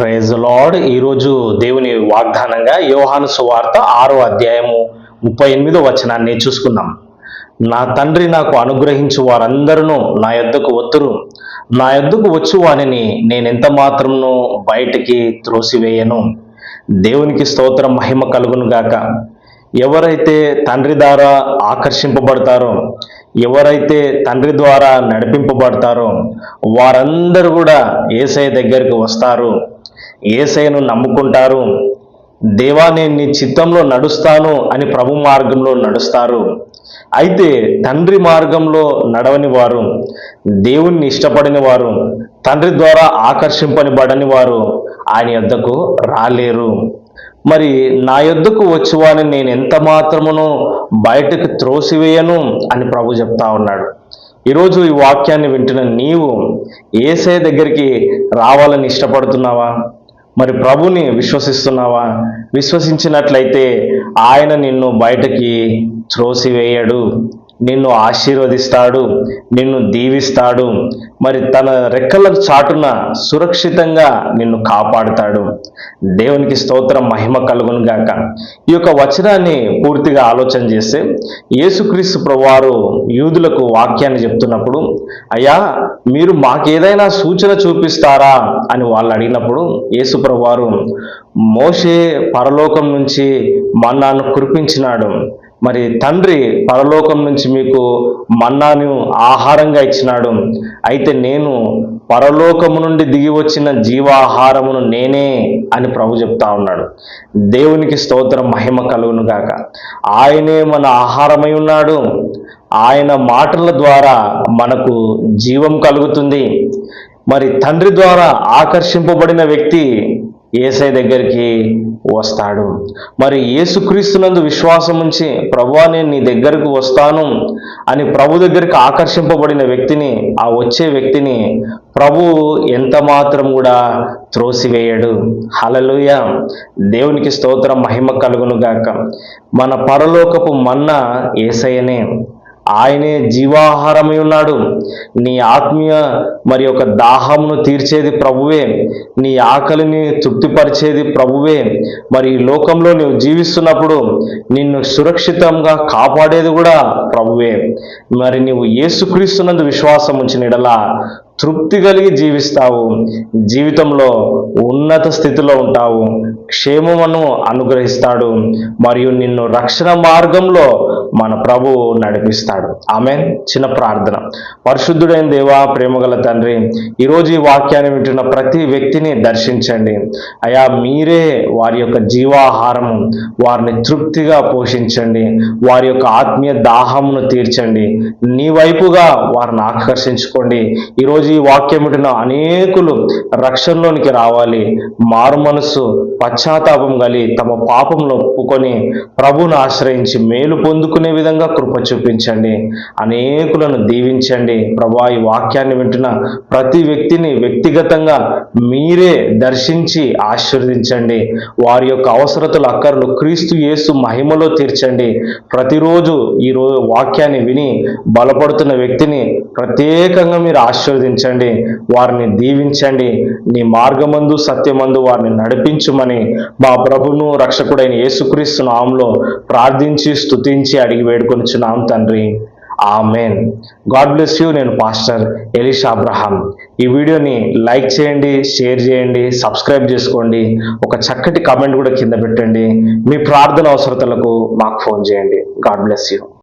Praise lord ఈరోజు దేవుని వాగ్దానంగా యోహాను సువార్త ఆరో అధ్యాయము ముప్పై ఎనిమిదో వచనాన్ని చూసుకున్నాం నా తండ్రి నాకు అనుగ్రహించు వారందరూ నా యొద్దకు ఒత్తురు నా యొద్దకు వచ్చు వానిని నేనెంత మాత్రమును బయటికి త్రోసివేయను? దేవునికి స్తోత్రం మహిమ కలుగును గాక. ఎవరైతే తండ్రి ద్వారా ఆకర్షింపబడతారో ఎవరైతే తండ్రి ద్వారా నడిపింపబడతారో వారందరూ కూడా ఏసఐ దగ్గరికి వస్తారు. ఏసైను నమ్ముకుంటారు. దేవా నేను నీ చిత్తంలో నడుస్తాను అని ప్రభు మార్గంలో నడుస్తారు. అయితే తండ్రి మార్గంలో నడవని వారు దేవుణ్ణి ఇష్టపడని వారు తండ్రి ద్వారా ఆకర్షింపనిబడని వారు ఆయన యొద్దకు రాలేరు. మరి నా యొద్దకు వచ్చువాని నేను ఎంత మాత్రమును బయటకు త్రోసివేయను అని ప్రభు చెప్తా ఉన్నాడు. ఈరోజు ఈ వాక్యాన్ని వింటున్న నీవు ఏసే దగ్గరికి రావాలని ఇష్టపడుతున్నావా? మరి ప్రభుని విశ్వసిస్తున్నావా? విశ్వసించినట్లయితే ఆయన నిన్ను బయటకి త్రోసివేయడు. నిన్ను ఆశీర్వదిస్తాడు నిన్ను దీవిస్తాడు మరి తన రెక్కల చాటున సురక్షితంగా నిన్ను కాపాడుతాడు. దేవునికి స్తోత్రం మహిమ కలుగును గాక. ఈ యొక్క వచనాన్ని పూర్తిగా ఆలోచన చేస్తే యేసుక్రీస్తు ప్రభువారు యూదులకు వాక్యాన్ని చెప్తున్నప్పుడు అయ్యా మీరు మాకేదైనా సూచన చూపిస్తారా? అని వాళ్ళు అడిగినప్పుడు యేసు ప్రభువారు మోషే పరలోకం నుంచి మన్నాను కురిపించినాడు. మరి తండ్రి పరలోకం నుంచి మీకు మన్నాను ఆహారంగా ఇచ్చినాడు. అయితే నేను పరలోకము నుండి దిగి వచ్చిన జీవాహారమును నేనే అని ప్రభు చెప్తా ఉన్నాడు. దేవునికి స్తోత్రం మహిమ కలుగును గాక. ఆయనే మన ఆహారమై ఉన్నాడు. ఆయన మాటల ద్వారా మనకు జీవం కలుగుతుంది. మరి తండ్రి ద్వారా ఆకర్షింపబడిన వ్యక్తి ఏసై దగ్గరికి వస్తాడు. మరి యేసుక్రీస్తునందు విశ్వాసం ఉంచి ప్రభువా నేను నీ దగ్గరకు వస్తాను అని ప్రభు దగ్గరికి ఆకర్షింపబడిన వ్యక్తిని ఆ వచ్చే వ్యక్తిని ప్రభు ఎంత మాత్రం కూడా త్రోసివేయడు. హలలుయ దేవునికి స్తోత్రం మహిమ కలుగును గాక మన పరలోకపు మన్న ఏసయ్యనే. ఆయనే జీవాహారమై ఉన్నాడు నీ ఆత్మీయ మరి యొక్క దాహమును తీర్చేది ప్రభువే. నీ ఆకలిని తృప్తిపరిచేది ప్రభువే. మరి ఈ లోకంలో నువ్వు జీవిస్తున్నప్పుడు నిన్ను సురక్షితంగా కాపాడేది కూడా ప్రభువే. మరి నువ్వు ఏసుక్రీస్తున్నందు విశ్వాసం ఉంచిన ఎడలా తృప్తి కలిగి జీవిస్తావు. జీవితంలో ఉన్నత స్థితిలో ఉంటావు. క్షేమమును అనుగ్రహిస్తాడు. మరియు నిన్ను రక్షణ మార్గంలో మన ప్రభు నడిపిస్తాడు. ఆమె చిన్న ప్రార్థన. పరిశుద్ధుడైన దేవా ప్రేమగల తండ్రి ఈరోజు ఈ వాక్యాన్ని వింటున్న ప్రతి వ్యక్తిని దర్శించండి. అయా మీరే వారి యొక్క జీవాహారము వారిని తృప్తిగా పోషించండి. వారి యొక్క ఆత్మీయ దాహమును తీర్చండి. నీ వైపుగా వారిని ఆకర్షించుకోండి. ఈరోజు ఈ వాక్యం వింటున్న అనేకులు రక్షణలోనికి రావాలి. మారు మనస్సు పశ్చాత్తాపం కలిగి తమ పాపంలో ఒప్పుకొని ప్రభును ఆశ్రయించి మేలు పొందుకునే విధంగా కృప చూపించండి. అనేకులను దీవించండి. ప్రభా ఈ వాక్యాన్ని వింటున్న ప్రతి వ్యక్తిని వ్యక్తిగతంగా మీరే దర్శించి ఆశీర్వదించండి. వారి యొక్క అవసరతలు అక్కర్లు క్రీస్తు యేసు మహిమలో తీర్చండి. ప్రతిరోజు ఈ రోజు వాక్యాన్ని విని బలపడుతున్న వ్యక్తిని ప్రత్యేకంగా మీరు ఆశీర్వదించండి. వారిని దీవించండి. నీ మార్గమందు సత్యమందు వారిని నడిపించుమని మా ప్రభును రక్షకుడైన యేసుక్రీస్తు నామంలో ప్రార్థించి స్తుతించి అడిగి వేడుకొనిచున్నాం తండ్రి. ఆమెన్. God bless you. నేను పాస్టర్ ఎలిషా అబ్రహాం. ఈ వీడియోని లైక్ చేయండి షేర్ చేయండి సబ్స్క్రైబ్ చేసుకోండి. ఒక చక్కటి కామెంట్ కూడా కింద పెట్టండి. మీ ప్రార్థన అవసరతలకు మాకు ఫోన్ చేయండి. God bless you.